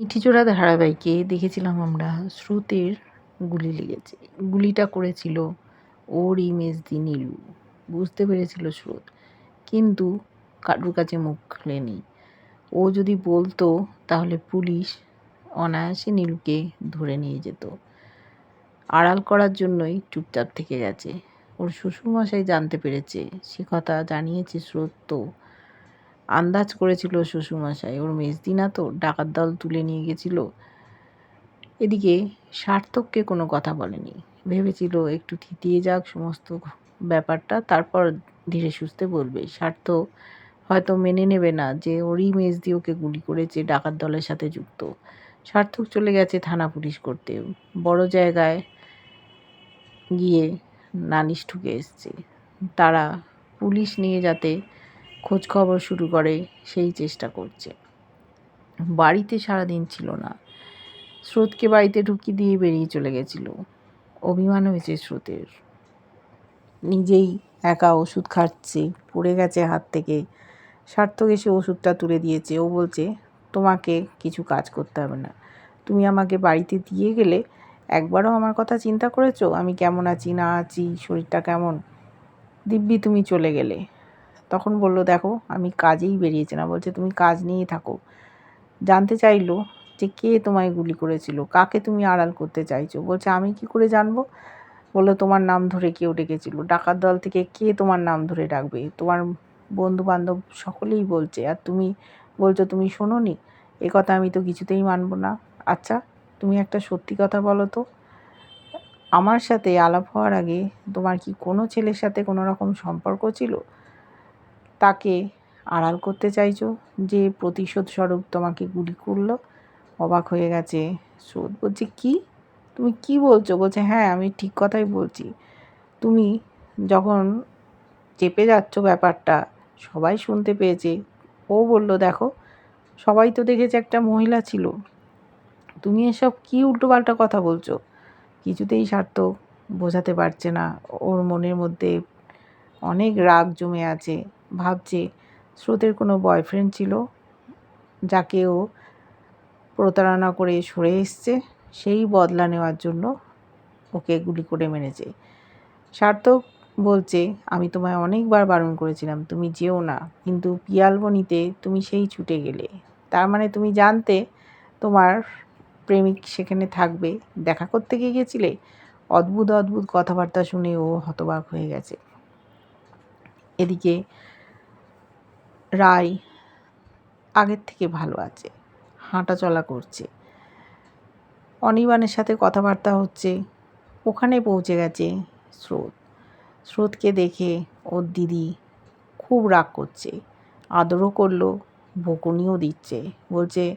মিঠিচোরা ধারাবাহিকে দেখেছিলাম আমরা স্রোতের গুলি লেগেছে। গুলিটা করেছিল ওর মেজদি নীলু। বুঝতে পেরেছিল স্রোত, কিন্তু কারুর কাছে মুখ খুলেনি। ও যদি বলতো, তাহলে পুলিশ অনায়াসে নীলুকে ধরে নিয়ে যেত। আড়াল করার জন্যই চুপচাপ থেকে গেছে। ওর শ্বশুরমশাই জানতে পেরেছে, সে কথা জানিয়েছে স্রোত তো। আন্দাজ করেছিল শ্বশুরমশাই। ওর মেজদিনা তো ডাকাত দল তুলে নিয়ে গেছিল। এদিকে সার্থককে কোনো কথা বলেনি। ভেবেছিল একটু থিতিয়ে যাক সমস্ত ব্যাপারটা, তারপর ধীরে সুস্থে বলবে, সার্থক, হয়তো মেনে নেবে না যে ওরই মেজদি ওকে গুলি করেছে, ডাকাত দলের সাথে যুক্ত। সার্থক চলে গেছে থানা পুলিশ করতে। বড় জায়গায় গিয়ে নালিশ ঠুকে এসছে। তারা পুলিশ নিয়ে যাতে খোঁজ খবর শুরু করে সেই চেষ্টা করছে। বাড়িতে সারাদিন ছিল না। স্রোতকে বাড়িতে ঢুকিয়ে দিয়ে বেরিয়ে চলে গেছিল। অভিমান হয়েছে স্রোতের। নিজেই একা ওষুধ খাচ্ছে, পড়ে গেছে হাত থেকে। সার্থক এসে ওষুধটা তুলে দিয়েছে। ও বলছে, তোমাকে কিছু কাজ করতে হবে না। তুমি আমাকে বাড়িতে দিয়ে গেলে একবারও আমার কথা চিন্তা করেছ? আমি কেমন আছি, না আছি, শরীরটা কেমন? দিব্যি, তুমি চলে গেলে। তখন বলল, দেখো, আমি কাজেই বেরিয়েছিলাম বলছে, তুমি কাজ নিয়েই থাকো। জানতে চাইলো যে কে তোমায় গুলি করেছিল, কাকে তুমি আড়াল করতে চাইছো? বলছে, আমি কি করে জানব? বলল, তোমার নাম ধরে কেউ ডেকেছিল। ডাকাত দল থেকে কে তোমার নাম ধরে ডাকবে? তোমার বন্ধু বান্ধব সকলেই বলছে। আর তুমি বলছো, তুমি শোনোনি? এ কথা আমি তো কিছুতেই মানবো না। আচ্ছা তুমি একটা সত্যি কথা বলো তো। আমার সাথে আলাপ হওয়ার আগে তোমার কি কোনো ছেলের সাথে কোনো রকম সম্পর্ক ছিল? তাকে আড়াল করতে চাইছো? যে প্রতিশোধ স্বরূপ তোমাকে গুলি করল? অবাক হয়ে গেছে স্রোত বলছে, কি? তুমি কি বলছো? বলছে হ্যাঁ আমি ঠিক কথাই বলছি। তুমি যখন চেপে যাচ্ছ ব্যাপারটা, সবাই শুনতে পেয়েছে। ও বলল, দেখো, সবাই তো দেখেছে একটা মহিলা ছিল। তুমি এসব কি উল্টোপাল্টা কথা বলছো? কিছুতেই সার্থক বোঝাতে পারছে না। ওর মনের মধ্যে অনেক রাগ জমে আছে। ভাবছে, স্রোতের কোনো বয়ফ্রেন্ড ছিল যাকে ও প্রতারণা করে সরে এসছে, সেই বদলা নেওয়ার জন্য ওকে গুলি করে মেরেছে। সার্থক বলছে, আমি তোমায় অনেকবার বারণ করেছিলাম, তুমি যেও না, কিন্তু পিয়ালবনিতে তুমি সেই ছুটে গেলে। তার মানে তুমি জানতে তোমার প্রেমিক সেখানে থাকবে, দেখা করতে গিয়ে গেছিলে? অদ্ভুত অদ্ভুত কথাবার্তা শুনে ও হতবাক হয়ে গেছে। এদিকে রায় আগের থেকে ভালো আছে হাঁটা চলা করছে। অনির্বাণের সাথে কথাবার্তা হচ্ছে, ওখানে পৌঁছে গেছে স্রোত। স্রোতকে দেখে ওর দিদি খুব রাগ করছে, আদরও করল, বকুনিও দিচ্ছে, বলছে,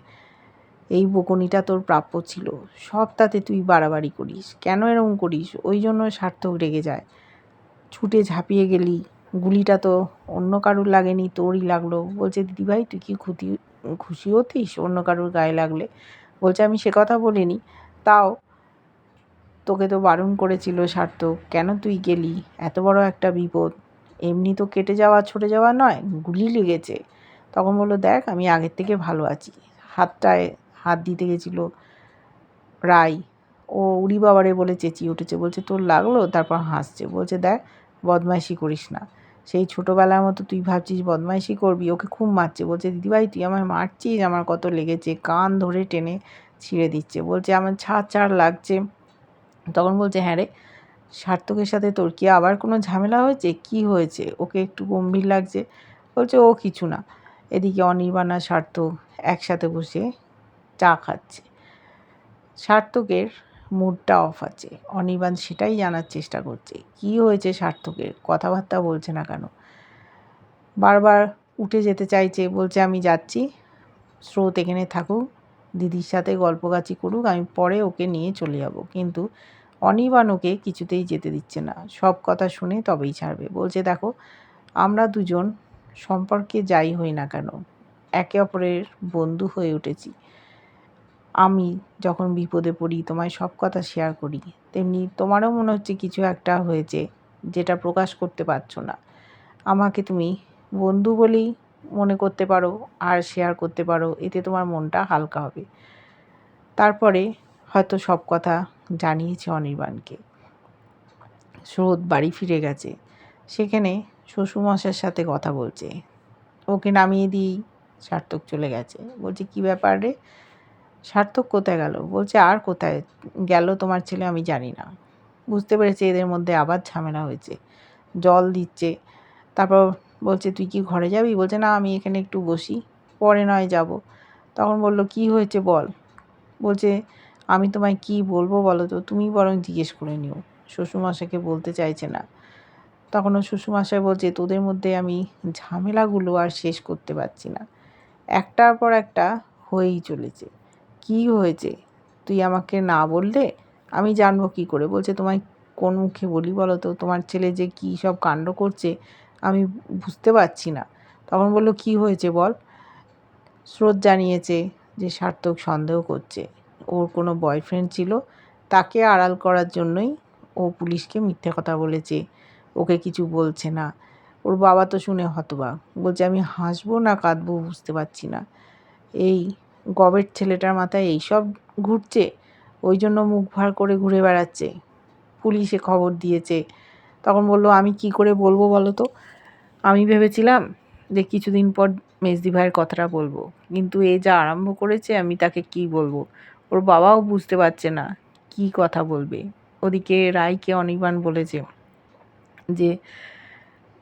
এই বকুনিটা তোর প্রাপ্য ছিল সব তাতে তুই বাড়াবাড়ি করিস, কেন এরকম করিস? ওই জন্য সার্থক রেগে যায়। ছুটে ঝাঁপিয়ে গেলি গুলিটা তো অন্য কারুর লাগেনি, তোরই লাগল। বলছে, দিদিভাই, তুই কি ক্ষতি, খুশি হতিস? অন্য কারুর গায়ে লাগলে? বলছে, আমি সে কথা বলিনি। তাও তোকে তো বারণ করেছিল সার্থক। কেন তুই গেলি? এত বড় একটা বিপদ। এমনি তো কেটে যাওয়া, ছুটে যাওয়া নয়, গুলি লেগেছে। তখন বলল, দেখ, আমি আগের থেকে ভালো আছি। হাতটায় হাত দিতে গেছিল রাই। ও উড়ি বাবারে বলে চেঁচিয়ে উঠেছে। বলছে, তোর লাগল? তারপর হাসছে। বলছে, দেখ, বদমাইশি করিস না। সেই ছোটোবেলার মতো তুই ভাবছিস বদমাইশি করবি? ওকে খুব মারছে। বলছে, দিদিভাই, তুই আমায় মারছিস? আমার কত লেগেছে? কান ধরে টেনে ছিঁড়ে দিচ্ছে। বলছে, আমার ছাড় ছাড় লাগছে। তখন বলছে হ্যাঁ রে, সার্থকের সাথে তোর কি আবার কোনো ঝামেলা হয়েছে? কি হয়েছে? ওকে একটু গম্ভীর লাগছে? বলছে, ও কিছু না। এদিকে অনির্বাণা সার্থক একসাথে বসে চা খাচ্ছে। সার্থকের মুডটা অফ আছে। অনির্বাণ সেটাই জানার চেষ্টা করছে। কি হয়েছে সার্থকের? কথাবার্তা বলছে না কেন? বারবার উঠে যেতে চাইছে, বলছে, আমি যাচ্ছি। স্রোত এখানে থাকুক, দিদির সাথে গল্পগাছি করুক, আমি পরে ওকে নিয়ে চলে যাব। কিন্তু অনির্বাণ ওকে কিছুতেই যেতে দিচ্ছে না। সব কথা শুনে তবেই ছাড়বে। বলছে, দেখো, আমরা দুজন সম্পর্কে যাই হই না কেন, একে অপরের বন্ধু হয়ে উঠেছি। আমি যখন বিপদে পড়ি, তোমায় সব কথা শেয়ার করি, তেমনি তোমারও মনে হচ্ছে কিছু একটা হয়েছে যেটা প্রকাশ করতে পারছ না। আমাকে তুমি বন্ধু বলেই মনে করতে পারো আর শেয়ার করতে পারো, এতে তোমার মনটা হালকা হবে। তারপরে হয়তো সব কথা জানিয়েছে অনির্বাণকে। স্রোত বাড়ি ফিরে গেছে। সেখানে শ্বশুরমশাইয়ের সাথে কথা বলছে। ওকে নামিয়ে দিই সার্থক চলে গেছে। বলছে, কি ব্যাপার রে? সার্থক কোথায় গেল? বলছে, আর কোথায় গেল তোমার ছেলে আমি জানি না। বুঝতে পেরেছে এদের মধ্যে আবার ঝামেলা হয়েছে। জল দিচ্ছে। তারপর বলছে, তুই কি ঘরে যাবি? বলছে, না, আমি এখানে একটু বসি। পরে নয় যাব। তখন বলল, কি হয়েছে বল? বলছে, আমি তোমায় কি বলব বলো তো? তুমি বরং জিজ্ঞেস করে নিও। শ্বশুরমশাইকে বলতে চাইছে না। তখনও শ্বশুরমশাই বলছে, তোদের মধ্যে আমি ঝামেলাগুলো আর শেষ করতে পারছি না। একটার পর একটা হয়েই চলেছে। কি হয়েছে? তুই আমাকে না বললে আমি জানব কি করে? বলছে, তোমায় কোন মুখে বলি বলো তো? তোমার ছেলে যে কী সব কাণ্ড করছে, আমি বুঝতে পারছি না। তখন বলল, কি হয়েছে বল? স্রোত জানিয়েছে যে সার্থক সন্দেহ করছে। ওর কোনো বয়ফ্রেন্ড ছিল, তাকে আড়াল করার জন্যই ও পুলিশকে মিথ্যে কথা বলেছে। ওকে কিছু বলছে না। ওর বাবা তো শুনে হতবাক। বলছে, আমি হাসবো না, কাঁদবো, বুঝতে পারছি না। এই গবের ছেলেটার মাথায় এইসব ঘুরছে, ওই জন্য মুখ ভার করে ঘুরে বেড়াচ্ছে। পুলিশে খবর দিয়েছে। তখন বলল, আমি কি করে বলব বলো তো? আমি ভেবেছিলাম যে কিছুদিন পর মেজদি ভাইয়ের কথাটা বলব। কিন্তু এ যা আরম্ভ করেছে, আমি তাকে কি বলব? ওর বাবাও বুঝতে পারছে না, কি কথা বলবে? ওদিকে রায়কে অনির্বাণ বলেছে যে,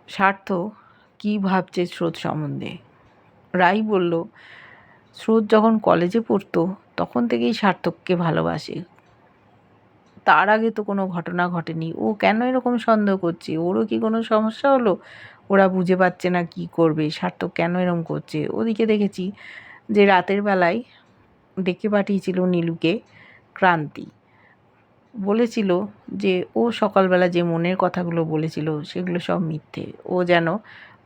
স্বার্থ, কি ভাবছে স্রোত সম্বন্ধে? রাই বলল স্রোত যখন কলেজে পড়তো, তখন থেকেই সার্থককে ভালোবাসে। তার আগে তো কোনো ঘটনা ঘটেনি। ও কেন এরকম সন্দেহ করছে? ওরও কি কোনো সমস্যা হলো? ওরা বুঝে পাচ্ছে না কি করবে? সার্থক কেন এরকম করছে? ওদিকে দেখেছি যে রাতের বেলায় ডেকে পাঠিয়েছিল নীলুকে ক্রান্তি। বলেছিল যে ও সকালবেলা যে মনের কথাগুলো বলেছিল, সেগুলো সব মিথ্যে। ও যেন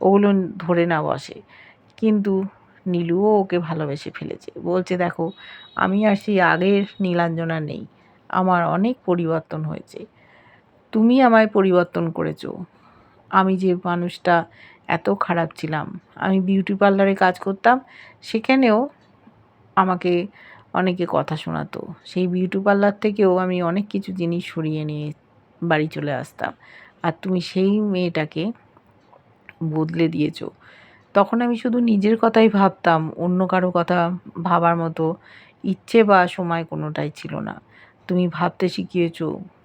ওগুলো ধরে না বসে। কিন্তু নীলুও ওকে ভালোবেসে ফেলেছে। বলছে, দেখো, আমি আর সেই আগের নীলাঞ্জনা নেই। আমার অনেক পরিবর্তন হয়েছে। তুমি আমায় পরিবর্তন করেছ। আমি যে মানুষটা এত খারাপ ছিলাম, আমি বিউটি পার্লারে কাজ করতাম, সেখানেও আমাকে অনেকে কথা শোনাতো। সেই বিউটি পার্লার থেকেও আমি অনেক কিছু জিনিস সরিয়ে নিয়ে বাড়ি চলে আসতাম। আর তুমি সেই মেয়েটাকে বদলে দিয়েছ। তখন আমি শুধু নিজের কথাই ভাবতাম, অন্য কারও কথা ভাবার মতো। ইচ্ছে বা সময় কোনোটাই ছিল না। তুমি ভাবতে শিখিয়েছ,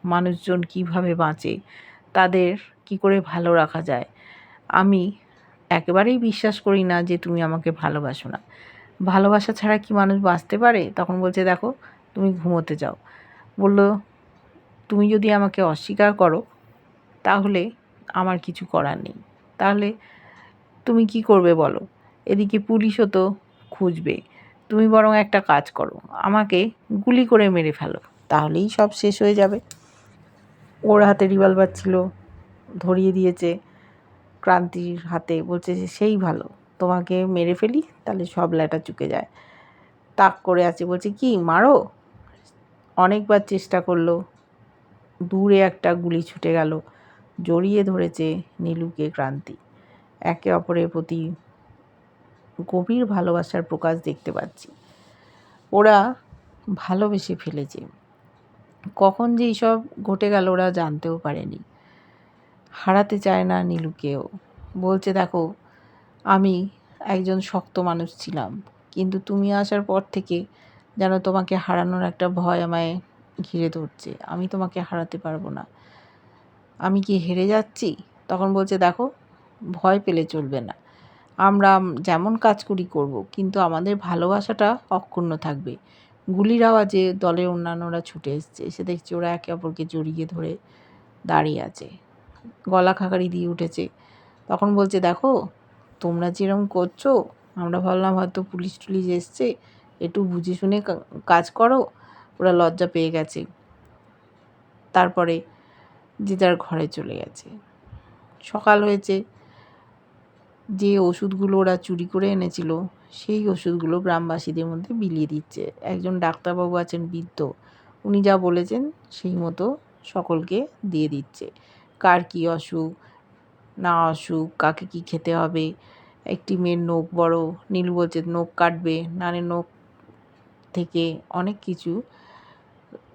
মানুষজন কীভাবে বাঁচে, তাদের কি করে ভালো রাখা যায়। আমি একেবারেই বিশ্বাস করি না যে তুমি আমাকে ভালোবাসো না। ভালোবাসা ছাড়া কি মানুষ বাঁচতে পারে? তখন বলছে, দেখো, তুমি ঘুমোতে যাও। বলল, তুমি যদি আমাকে অস্বীকার করো, তাহলে আমার কিছু করার নেই। তাহলে তুমি কি করবে বলো? এদিকে পুলিশও তো খুঁজবে। তুমি বরং একটা কাজ করো, আমাকে গুলি করে মেরে ফেলো, তাহলেই সব শেষ হয়ে যাবে। ওর হাতে রিভলভার ছিল, ধরিয়ে দিয়েছে, ক্রান্তির হাতে বলছে যে, সেই ভালো, তোমাকে মেরে ফেলি, তাহলে সব ল্যাটা চুকে যায়। তাক করে আছে, বলছে, কি, মারো? অনেকবার চেষ্টা করল, দূরে একটা গুলি ছুটে গেল, জড়িয়ে ধরেছে নীলুকে ক্রান্তি। একে অপরের প্রতি গভীর ভালোবাসার প্রকাশ দেখতে পাচ্ছি। ওরা ভালোবেসে ফেলেছে। কখন যে এইসব ঘটে গেল ওরা জানতেও পারেনি। হারাতে চায় না নীলুকেও বলছে, দেখো, আমি একজন শক্ত মানুষ ছিলাম, কিন্তু তুমি আসার পর থেকে যেন তোমাকে হারানোর একটা ভয় আমায় ঘিরে ধরছে। আমি তোমাকে হারাতে পারব না। আমি কি হেরে যাচ্ছি? তখন বলছে, দেখো ভয় পেলে চলবে না। আমরা যেমন কাজ করি করব, কিন্তু আমাদের ভালোবাসাটা অক্ষুণ্ণ থাকবে। গুলির আওয়াজে দলের অন্যান্যরা ছুটে এসছে, এসে দেখছি ওরা একে অপরকে জড়িয়ে ধরে দাঁড়িয়ে আছে। গলা খাকারি দিয়ে উঠেছে। তখন বলছে, দেখো, তোমরা যেরকম করছ, আমরা ভাবলাম হয়তো পুলিশ টুলিশ এসছে, একটু বুঝে শুনে কাজ করো, ওরা লজ্জা পেয়ে গেছে। তারপরে যে যার ঘরে চলে গেছে। সকাল হয়েছে যে ওষুধগুলো ওরা চুরি করে এনেছিল, সেই ওষুধগুলো গ্রামবাসীদের মধ্যে বিলিয়ে দিচ্ছে। একজন ডাক্তারবাবু আছেন বৃদ্ধ, উনি যা বলেছেন সেই মতো সকলকে দিয়ে দিচ্ছে। কার কী অসুখ, না অসুখ, কাকে কী খেতে হবে? একটি মেয়ের নখ বড়, নীলু বলছে নখ কাটবে নানে নখ থেকে অনেক কিছু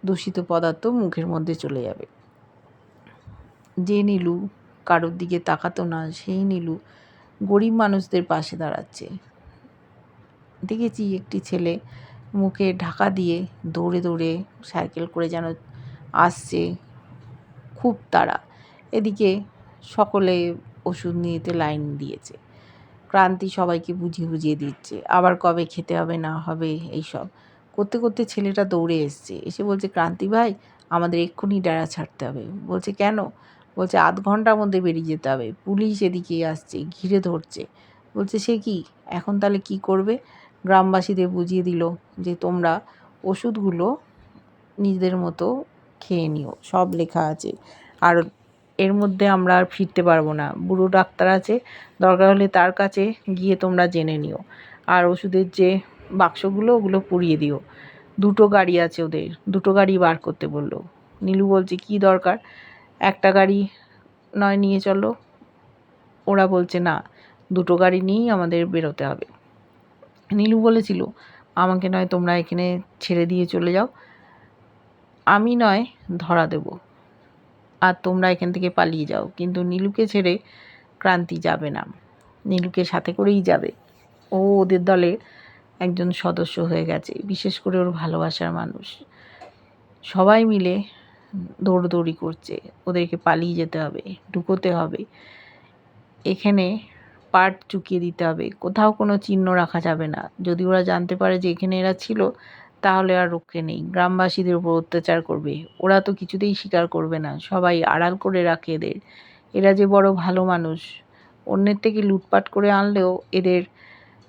দূষিত পদার্থ মুখের মধ্যে চলে যাবে। যে নীলু কারোর দিকে তাকাতো না, সেই নীলু গরিব মানুষদের পাশে দাঁড়াচ্ছে। দেখেছি একটি ছেলে মুখে ঢাকা দিয়ে দৌড়ে দৌড়ে সাইকেল করে যেন আসছে। খুব তাড়া। এদিকে সকলে ওষুধ নিতে লাইন দিয়েছে। ক্রান্তি সবাইকে বুঝিয়ে বুঝিয়ে দিচ্ছে, আবার কবে খেতে হবে, না হবে, এইসব। করতে করতে ছেলেটা দৌড়ে এসছে। এসে বলছে, ক্রান্তি ভাই, আমাদের এক্ষুনি ডেরা ছাড়তে হবে। বলছে, কেন? বলছে, আধ ঘণ্টার মধ্যে বেরিয়ে যেতে হবে। পুলিশ এদিকেই আসছে, ঘিরে ধরছে। বলছে, সে কি? এখন তাহলে কি করবে? গ্রামবাসীদের বুঝিয়ে দিল যে, তোমরা ওষুধগুলো নিজেদের মতো খেয়ে নিও, সব লেখা আছে। আর এর মধ্যে আমরা আর ফিরতে পারব না। বুড়ো ডাক্তার আছে, দরকার হলে তার কাছে গিয়ে তোমরা জেনে নিও। আর ওষুধের যে বাক্সগুলো, ওগুলো পুড়িয়ে দিও। দুটো গাড়ি আছে ওদের, দুটো গাড়ি বার করতে বলল। নীলু বলছে, কি দরকার? একটা গাড়ি নয় নিয়ে চলো। ওরা বলছে, না, দুটো গাড়ি নিয়েই আমাদের বেরোতে হবে। নীলু বলেছিল, আমাকে নয়, তোমরা এখানে ছেড়ে দিয়ে চলে যাও। আমি নয়, ধরা দেব। আর তোমরা এখান থেকে পালিয়ে যাও। কিন্তু নীলুকে ছেড়ে ক্রান্তি যাবে না। নীলুকে সাথে করেই যাবে। ও ওদের দলে একজন সদস্য হয়ে গেছে, বিশেষ করে ওর ভালোবাসার মানুষ। সবাই মিলে দৌড়দৌড়ি করছে, ওদেরকে পালিয়ে যেতে হবে, ঢুকোতে হবে। এখানে পার্ট চুকিয়ে দিতে হবে, কোথাও কোনো চিহ্ন রাখা যাবে না। যদি ওরা জানতে পারে যে এখানে এরা ছিল, তাহলে আর রক্ষে নেই। গ্রামবাসীদের উপর অত্যাচার করবে। ওরা তো কিছুতেই স্বীকার করবে না। সবাই আড়াল করে রাখে এদের। এরা যে বড় ভালো মানুষ। অন্যের থেকে লুটপাট করে আনলেও এদের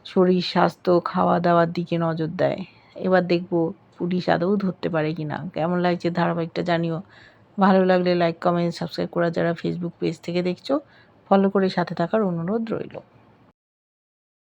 শরীর, স্বাস্থ্য খাওয়া দাওয়ার দিকে নজর দেয়। এবার দেখব পুলিশ আদৌ ধরতে পারে কি না কেমন লাগছে ধারাবাহিকটা জানিও। ভালো লাগলে লাইক কমেন্ট সাবস্ক্রাইব করা যারা ফেসবুক পেজ থেকে দেখছ ফলো করে সাথে থাকার অনুরোধ রইল।